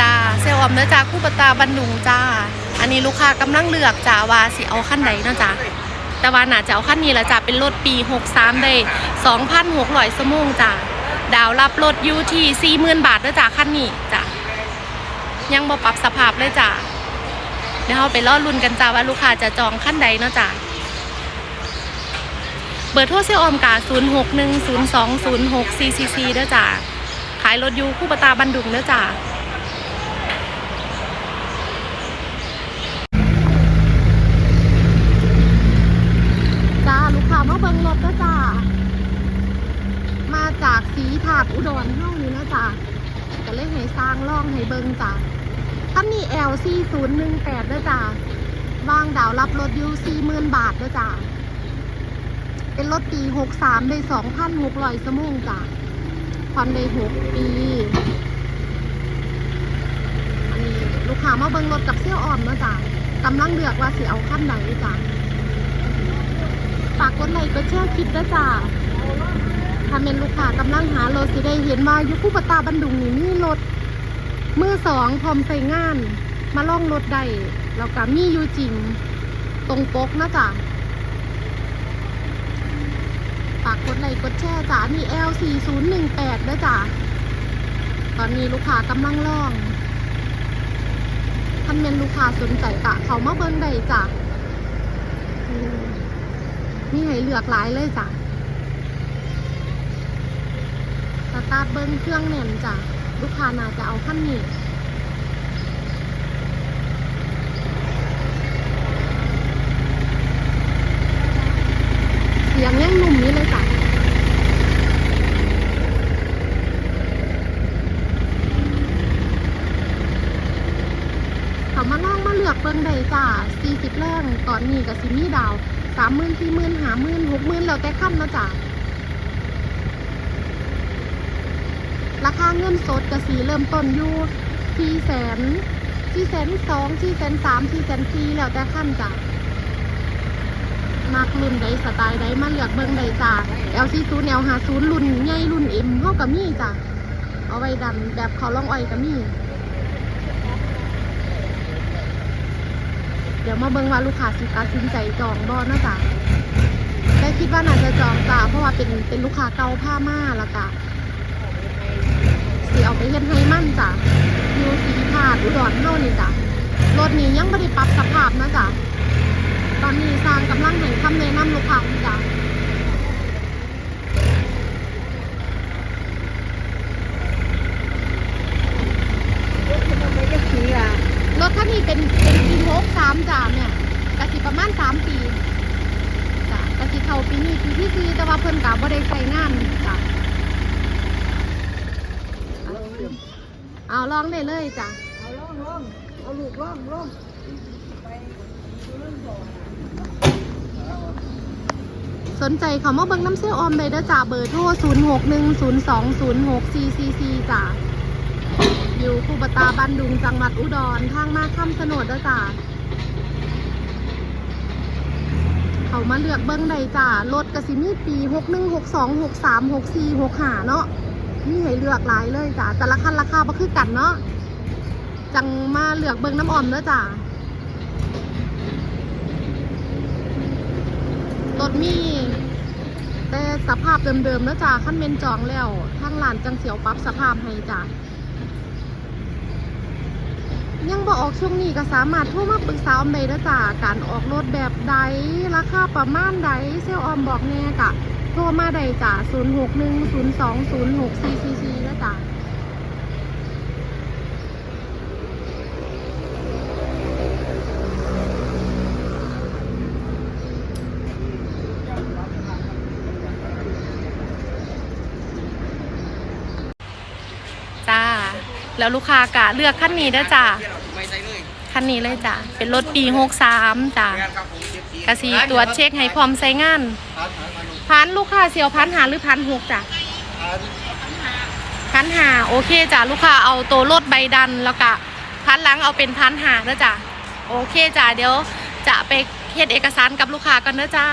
จ้าเซลล์ออมเนื้อจ้าคู่ปตาบันดุงจ้า อันนี้ลูกค้ากำลังเลือกจ้าว่าสิเอาขั้นใดเนาะจ้าแต่ว่าน่าจะเอาขั้นนี้ละจ้าเป็นรถปี 63 ได้2,600สมงจ้าดาวรับรถอยู่ที่40,000 บาทเด้อจ้าขั้นนี้จ้ายังบ่ปรับสภาพเลยจ้าเดี๋ยวเราไปรอลุ้นกันจ้าว่าลูกค้าจะจองขั้นใดเนาะจ้าเบอร์โทรเซลล์ออมกา0610206444เด้อจ้าขายรถยูคู่ปตาบันดุงเด้อจ้าลูกค้ามาเบิ่งรถนะจ้า มาจาก สีถาดอุดรเท่านี้นะจ้าก็เลยให้สร้างล่องให้เบิงจ้าคันนี้ LC 0 1 8นะจ้าวางดาวรับรถอยู40,000บาทนะจ้าเป็นรถปี 63ได้2,600สมงจ้าผ่อนได้6ปีอันนี้ลูกค้ามาเบิงรถกับเซี่ยวอ่อนนะจ้ากำลังเลือกว่าสิเอาคันไหนจ้าฝากกดไลค์กดแชร์คลิปด้วยจ้า ถ้าเป็นลูกค้ากำลังหารถสิได้เห็นว่าอยุคุปตาบันดุงนี่มีรถมือสองพร้อมใส่งาน มาล่องรถได้แล้วก็มีอยู่จริง ตรงปกนะจ้ะฝากกดไลค์กดแชร์จ้านี่ L4018 ด้วยจ้ะตอนนี้ลูกค้ากำลังล่องท่านเป็นลูกค้าสนใจกะเขามาเบิ่งได้จ้ะมีให้เลือกหลายเลยจ้ะส ตารเบิ้งเครื่องแน่นจ้ะลูกค้าน่าจะเอาขั้นนี้เสียงยังหนุ่มนี้เลยจ้ะเขามาลองมาเลือกเบิ้งได้จ้า40แรงตอนนี้กับซิมี่ดาว สามหมื่นสี่หมื่นห้าหมื่นหกหมื่นแล้วแต่ขั้นนะจ้ะ ราคาเงินสดกสีเริ่มต้นอยู่สี่แสนสี่แสนสองสี่แสนสามสี่แสนสี่แล้วแต่ขั้นจ้ะมากรุ่นใดสไตล์ใดมาเลือกเบิ่งใดจ้ะ L40 L50 รุ่นใหญ่รุ่น M เท่ากับมี่จ้ะ เอาไว้ดันแบบเขาล่องอ้อยกับมี่เดี๋ยวมาเบิ่งว่าลูกค้าสิตัดสินใจจองบ่เนาะจ้ะแต่คิดว่าน่าจะจองจ้ะเพราะว่าเป็นเป็นลูกค้าเก่าผ้าม่าแล้วก็ สิเอาไปเฮ็ดให้มั่นจ้ะอยู่สีถาดอุดรเฮานี่จ้ะรถนี้ยังบ่ได้ปรับสภาพนะจ้ะตอนนี้สร้างกำลังให้คำแนะนำลูกค้าจ้ะไม่จะขี่อะรถคันนี้เป็นเป็นปีหกสามจ้ะเนี่ยกะสิประมาณสามปีจ้ะกะสิเขาปีนี้ปีที่สี่แต่ว่าเพิ่นกะบ่ได้ใช้งานจ้ะ เอาลองได้เลยจ้ะ เอาล่องล่องเอาลูกล่องล่องไปดูเรื่องบ่อสนใจเขามาเบิ่งน้ำเสื้อออมเลยเด้อจ้าเบอร์โทร 0 6 1 0 2 0 6 4 4 4 จ้าอยู่คูบตาบันดุงจังหวัดอุดรทางมาคำสนดเด้อจ้าเขามาเลือกเบิ่งได้จ้ารถกสิมีปี 6 1 6 2 6 3 6 4 6 5 เนาะ มีให้เลือกหลายเลยจ้าแต่ละคันราคาบ่คือกันเนาะจังมาเลือกเบิ่งน้ำออมเด้อจ้ารถมีแต่สภาพเดิมๆแล้วจ้าขั้นเมนจองแล้วทางร้านจังเสียวปรับสภาพให้จ้ายังบ่ออกช่วงนี้ก็สามารถโทรมาปรึกษาออมได้แล้วจ้าการออกรถแบบใดราคาประมาณใดเซลลออมบอกแน่กะ ทรมาได้จ้า0 6 1 0 2 0 6 4 4 4แล้วจ้าจ้า แล้วลูกค้ากะเลือกคันนี้เด้อจ้า คันนี้เลยจ้ะ เป็นรถปี 63จ้ะงามจ็บสีกะสีตรวจเช็คให้พร้อมใช้งานพันลูกค้าเสียวพันหาหรือพันหกจ้ะพันหาโอเคจ้ะลูกค้าเอาตัวรถใบดันแล้วก็พันหลังเอาเป็นพันหาแล้วจ้ะโอเคจ้ะเดี๋ยวจะไปเฮ็ดเอกสารกับลูกค้ากันเด้อจ้า